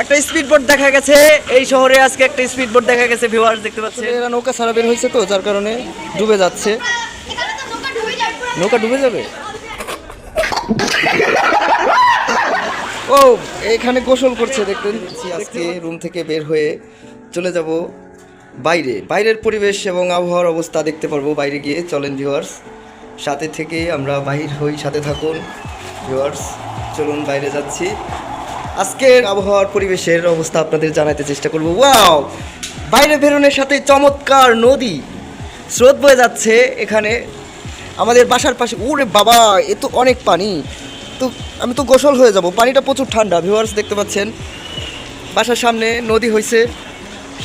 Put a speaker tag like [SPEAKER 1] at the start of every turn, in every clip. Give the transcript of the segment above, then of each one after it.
[SPEAKER 1] একটা speed boat দেখা গেছে। এই শহরে আজকে একটা স্পিড বোট দেখা গেছে ভিউয়ার্স দেখতে পাচ্ছেন।
[SPEAKER 2] এরা নৌকা ছাড়া বের হয়েছে তো যার কারণে ডুবে যাচ্ছে।
[SPEAKER 3] নৌকা ডুবে যাবে?
[SPEAKER 2] ও এখানে গোসল করছে দেখতে দিচ্ছি আজকে রুম থেকে বের হয়ে চলে যাব বাইরে। বাইরের পরিবেশ এবং আবহাওয়ার অবস্থা দেখতে পারব বাইরে গিয়ে। চলেন ভিউয়ার্স সাথে থেকে আমরা বাহির হই সাথে থাকুন। ভিউয়ার্স চলুন বাইরে যাচ্ছি। আজকের আবহাওয়ার পরিবেশের অবস্থা আপনাদের জানাতে চেষ্টা করব। ওয়াও! বাইরে বেরোনোর সাথে চমৎকার নদী। স্রোত বয়ে যাচ্ছে এখানে। আমাদের বাসার পাশে ওরে বাবা, এ তো অনেক পানি। তো আমি তো গোসল হয়ে যাব। পানিটা প্রচুর ঠান্ডা। ভিউয়ার্স, দেখতে পাচ্ছেন? বাসার সামনে নদী হয়েছে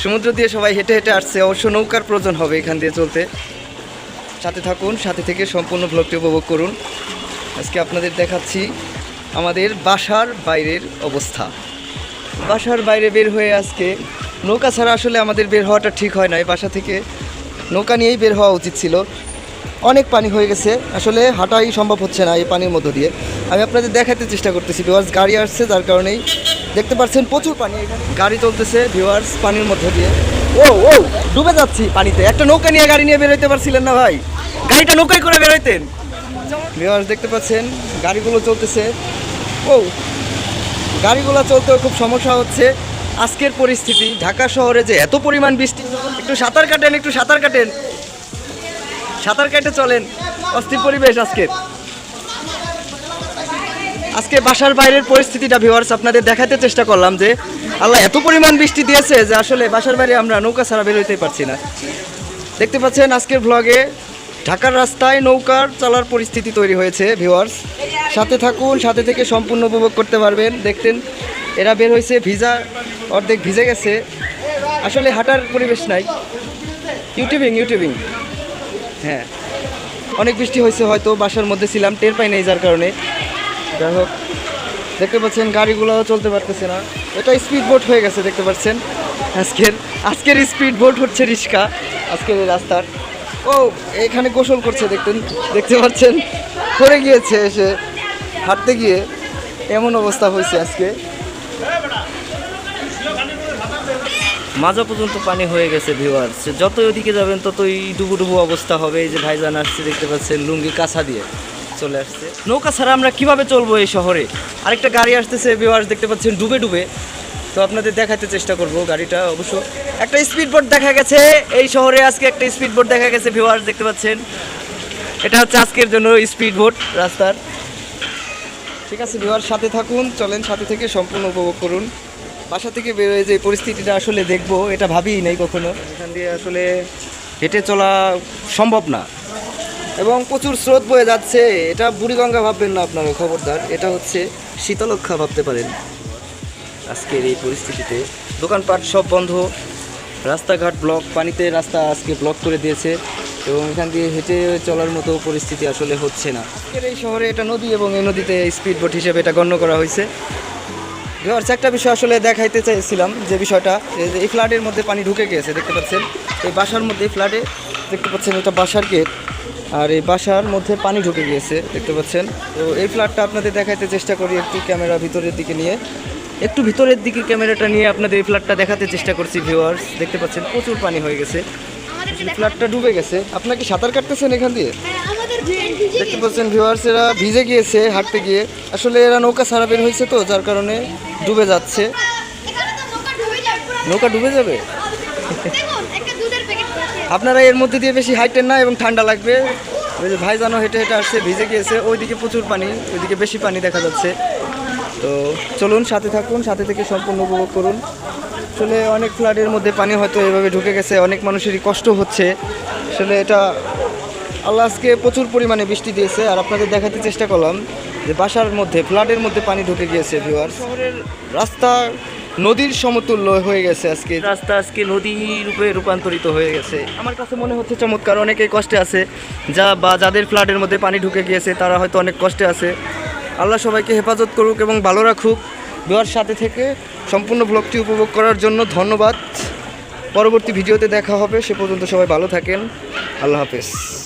[SPEAKER 2] সমুদ্র দিয়ে সবাই হেঁটে হেঁটে আসছে। অবশ্য নৌকার প্রয়োজন হবে এখান দিয়ে চলতে। সাথে থাকুন, সাথে থেকে সম্পূর্ণ ব্লগটি উপভোগ করুন। আজকে আপনাদের দেখাচ্ছি আমাদের বাসার বাইরের অবস্থা। বাসার বাইরে বের হয়ে আজকে নৌকা ছাড়া আসলে আমাদের বের হওয়াটা ঠিক হয় নাই বাসা থেকে নৌকা নিয়েই বের হওয়া উচিত ছিল। অনেক পানি হয়ে গেছে। আসলে হাঁটাই সম্ভব হচ্ছে না এই পানির মধ্য দিয়ে। আমি আপনাদের দেখাতে চেষ্টা করতেছি ভিওয়ার্স গাড়ি আসছে যার কারণেই দেখতে পাচ্ছেন প্রচুর পানি এখানে। গাড়ি চলতেছে ভিওয়ার্স পানির মধ্য দিয়ে। ও ও ডুবে যাচ্ছি পানিতে। একটা নৌকা নিয়ে গাড়ি নিয়ে বেরোতে পারছিলেন না ভাই। গাড়িটা নৌকাই করে বেরোইতেন ভিওয়ার্স দেখতে পাচ্ছেন, গাড়িগুলো চলতেছে। ও, গাড়িগুলো চলতেও খুব সমস্যা হচ্ছে। আজকের পরিস্থিতি, ঢাকা শহরে যে এত পরিমাণ বৃষ্টি, একটু সাঁতার কাটেন, একটু সাঁতার কাটেন। সাঁতার কাটে চলেন, অস্থির পরিবেশ আজকে আজকে বাসার বাইরের পরিস্থিতিটা ভিউয়ার্স আপনাদের দেখাতে চেষ্টা করলাম যে, আল্লাহ এত পরিমাণ বৃষ্টি দিয়েছে যে আসলে বাসার বাইরে আমরা নৌকা ছাড়া বেরোতে পারছি না। দেখতে পাচ্ছেন, আজকের ভ্লগে ঢাকার রাস্তায় নৌকার চলার পরিস্থিতি তৈরি হয়েছে ভিউয়ার্স সাথে থাকুন, সাথে থেকে সম্পূর্ণ উপভোগ করতে পারবেন। দেখতেন, এরা বের হয়েছে, ভিজা, অর্ধেক ভিজে গেছে। আসলে হাঁটার পরিবেশ নাই। ইউটিউবিং ইউটিউবিং হ্যাঁ। অনেক বৃষ্টি হয়েছে হয়তো, বাসার মধ্যে ছিলাম, টের পাই নাই যার কারণে। যাই হোক, দেখতে পাচ্ছেন গাড়িগুলো চলতে পারতেছে না। এটা স্পিড বোট হয়ে গেছে, দেখতে পাচ্ছেন। আজকের আজকের স্পিড বোট হচ্ছে রিক্সা, আজকের রাস্তার। ও, এখানে গোসল করছে, দেখতেন, দেখতে পাচ্ছেন। করে গিয়েছে এসে হাঁটতে গিয়ে। এমন অবস্থা হয়েছে আজকে।
[SPEAKER 1] মাঝা পর্যন্ত পানি হয়ে গেছে ভিউয়ার্স যত ওদিকে যাবেন, ততই ডুবু ডুবু অবস্থা হবে। এই যে ভাইজান আসছে, দেখতে পাচ্ছেন, লুঙ্গি কাছা দিয়ে চলে আসছে। নৌকা ছাড়া আমরা কীভাবে চলবো এই শহরে? আরেকটা গাড়ি আসতেছে ভিউয়ার্স দেখতে পাচ্ছেন, ডুবে ডুবে। তো আপনাদের দেখাতে চেষ্টা করব গাড়িটা অবশ্য। একটা স্পিড বোট দেখা গেছে। এই শহরে আজকে একটা স্পিড বোট দেখা গেছে ভিউয়ার্স দেখতে পাচ্ছেন। এটা হচ্ছে আজকের জন্য স্পিড বোট রাস্তার।
[SPEAKER 2] ঠিক আছে বিহার সাথে থাকুন, চলেন সাথে থেকে সম্পূর্ণ উপভোগ করুন। বাসা থেকে বেরোয় যে পরিস্থিতিটা আসলে দেখব, এটা ভাবিই নাই কখনো। এখান দিয়ে আসলে হেঁটে চলা সম্ভব না। এবং প্রচুর স্রোত বয়ে যাচ্ছে। এটা বুড়িগঙ্গা ভাববেন না আপনারা, খবরদার। এটা হচ্ছে শীতলক্ষা ভাবতে পারেন। আজকের এই পরিস্থিতিতে। দোকানপাট সব বন্ধ। রাস্তাঘাট ব্লক পানিতে রাস্তা আজকে ব্লক করে দিয়েছে এবং এখান দিয়ে হেঁটে চলার মতো পরিস্থিতি আসলে হচ্ছে না। আজকের এই শহরে এটা নদী এবং এই নদীতে স্পিড বোট হিসেবে এটা গণ্য করা হয়েছে। ভিউয়ার্স, একটা বিষয় আসলে দেখাইতে চাইছিলাম যে বিষয়টা, এই ফ্ল্যাটের মধ্যে পানি ঢুকে গিয়েছে, দেখতে পাচ্ছেন? এই বাসার মধ্যে ফ্ল্যাটে দেখতে পাচ্ছেন এটা বাসার গেট আর এই বাসার মধ্যে পানি ঢুকে গিয়েছে, দেখতে পাচ্ছেন? তো এই ফ্ল্যাটটা আপনাদের দেখাইতে চেষ্টা করি একটু ক্যামেরা ভিতরের দিকে নিয়ে। একটু ভিতরের দিকে ক্যামেরাটা নিয়ে আপনাদের এই ফ্ল্যাটটা দেখাতে চেষ্টা করছি ভিউয়ার্স দেখতে পাচ্ছেন প্রচুর পানি হয়ে গেছে। ফ্ল্যাটটা ডুবে গেছে। আপনাকে সাঁতার কাটতেছেন এখান দিয়ে?
[SPEAKER 3] হ্যাঁ,
[SPEAKER 2] দেখতে পাচ্ছেন ভিউয়ার্স এরা ভিজে গিয়েছে হাঁটতে গিয়ে। আসলে এরা নৌকা ছাড়া বের হয়েছে তো যার কারণে ডুবে যাচ্ছে।
[SPEAKER 3] নৌকা ডুবে যাবে?
[SPEAKER 2] আপনারা এর মধ্যে দিয়ে বেশি হাইটেন না এবং ঠান্ডা লাগবে। ওই যে ভাই জানো হেঁটে হেঁটে আসছে ভিজে গিয়েছে। ওইদিকে প্রচুর পানি ওইদিকে বেশি পানি দেখা যাচ্ছে। তো চলুন সাথে থাকুন সাথে থেকে সম্পূর্ণ উপভোগ করুন। আসলে অনেক ফ্লাডের মধ্যে পানি হয়তো এভাবে ঢুকে গেছে অনেক মানুষেরই কষ্ট হচ্ছে। আসলে এটা আল্লাহ আজকে প্রচুর পরিমাণে বৃষ্টি দিয়েছে আর আপনাদের দেখাতে চেষ্টা করলাম যে বাসার মধ্যে ফ্লাডের মধ্যে পানি ঢুকে গিয়েছে ভিউয়ার শহরের রাস্তা নদীর সমতুল্য হয়ে গেছে আজকে।
[SPEAKER 1] রাস্তা আজকে নদী রূপে রূপান্তরিত হয়ে গেছে।
[SPEAKER 2] আমার কাছে মনে হচ্ছে চমৎকার অনেকেই কষ্টে আছে। যা বা যাদের ফ্ল্যাটের মধ্যে পানি ঢুকে গিয়েছে তারা হয়তো অনেক কষ্টে আছে। আল্লাহ সবাইকে হেফাজত করুক এবং ভালো রাখুক। দোয়ার সাথে থেকে সম্পূর্ণ ব্লগটি উপভোগ করার জন্য ধন্যবাদ। পরবর্তী ভিডিওতে দেখা হবে। সে পর্যন্ত সবাই ভালো থাকেন। আল্লাহ হাফেজ।